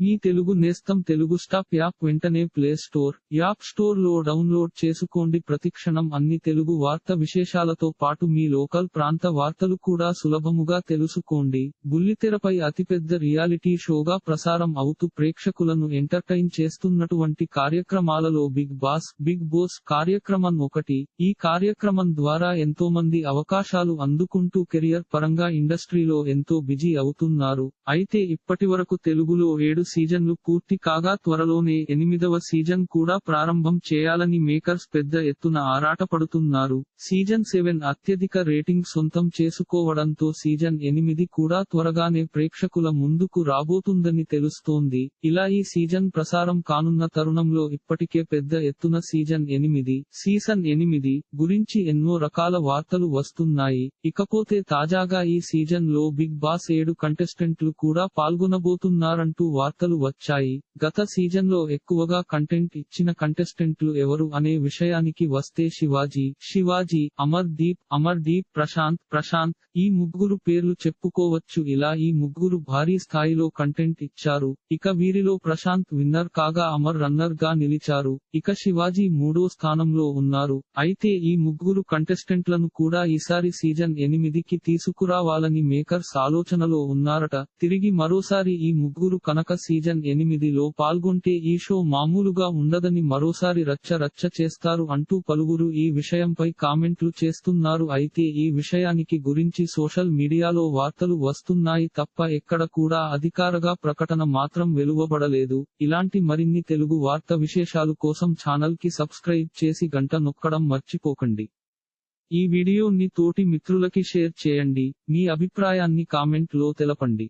మీ తెలుగు నేస్తం Telugu stop app వెంటనే play store app స్టోర్లో డౌన్లోడ్ చేసుకోండి. ప్రతిక్షణం అన్ని తెలుగు వార్త విశేషాలతో పాటు మీ లోకల్ ప్రాంత వార్తలు కూడా సులభముగా తెలుసుకోండి. బుల్లితెరపై అతిపెద్ద రియాలిటీ షోగా ప్రసారం అవుతూ ప్రేక్షకులను ఎంటర్టైన్ చేస్తున్నటువంటి కార్యక్రమాలలో బిగ్ బాస్ బిగ్ బాస్ కార్యక్రమం ఒకటి. ఈ కార్యక్రమం ద్వారా ఎంతో మంది అవకాశాలు అందుకుంటూ కెరియర్ పరంగా ఇండస్ట్రీలో ఎంతో బిజీ అవుతున్నారు. అయితే ఇప్పటివరకు తెలుగులో ఏడు సీజన్లు పూర్తి కాగా త్వరలోనే ఎనిమిదవ సీజన్ కూడా ప్రారంభం చేయాలని మేకర్స్ పెద్ద ఎత్తున ఆరాటపడుతున్నారు. సీజన్ సెవెన్ అత్యధిక రేటింగ్ సొంతం చేసుకోవడంతో సీజన్ ఎనిమిది కూడా త్వరగానే ప్రేక్షకుల ముందుకు రాబోతుందని తెలుస్తోంది. ఇలా ఈ సీజన్ ప్రసారం కానున్న తరుణంలో ఇప్పటికే పెద్ద ఎత్తున సీజన్ ఎనిమిది సీజన్ ఎనిమిది గురించి ఎన్నో రకాల వార్తలు వస్తున్నాయి. ఇకపోతే తాజాగా ఈ సీజన్లో బిగ్ బాస్ ఏడు కంటెస్టెంట్లు కూడా పాల్గొనబోతున్నారంటూ వార్త వార్తలు వచ్చాయి. గత సీజన్లో ఎక్కువగా కంటెంట్ ఇచ్చిన కంటెస్టెంట్లు ఎవరు అనే విషయానికి వస్తే శివాజీ శివాజీ అమర్ దీప్ అమర్ దీప్ ప్రశాంత్ ప్రశాంత్ ఈ ముగ్గురు పేర్లు చెప్పుకోవచ్చు. ఇలా ఈ ముగ్గురు భారీ స్థాయిలో కంటెంట్ ఇచ్చారు. ఇక వీరిలో ప్రశాంత్ విన్నర్ కాగా అమర్ రన్నర్గా నిలిచారు. ఇక శివాజీ మూడో స్థానంలో ఉన్నారు. అయితే ఈ ముగ్గురు కంటెస్టెంట్లను కూడా ఈసారి సీజన్ ఎనిమిదికి తీసుకురావాలని మేకర్స్ ఆలోచనలో ఉన్నారట. తిరిగి మరోసారి ఈ ముగ్గురు కనక సీజన్ ఎనిమిదిలో పాల్గొంటే ఈ షో మామూలుగా ఉండదని మరోసారి రచ్చ రచ్చ చేస్తారు అంటూ పలువురు ఈ విషయంపై కామెంట్లు చేస్తున్నారు. అయితే ఈ విషయానికి గురించి సోషల్ మీడియాలో వార్తలు వస్తున్నాయి తప్ప ఎక్కడ కూడా అధికారగా ప్రకటన మాత్రం వెలువబడలేదు. ఇలాంటి మరిన్ని తెలుగు వార్త విశేషాలు కోసం ఛానల్కి సబ్స్క్రైబ్ చేసి గంట నొక్కడం మర్చిపోకండి. ఈ వీడియోని తోటి మిత్రులకి షేర్ చేయండి. మీ అభిప్రాయాన్ని కామెంట్లో తెలపండి.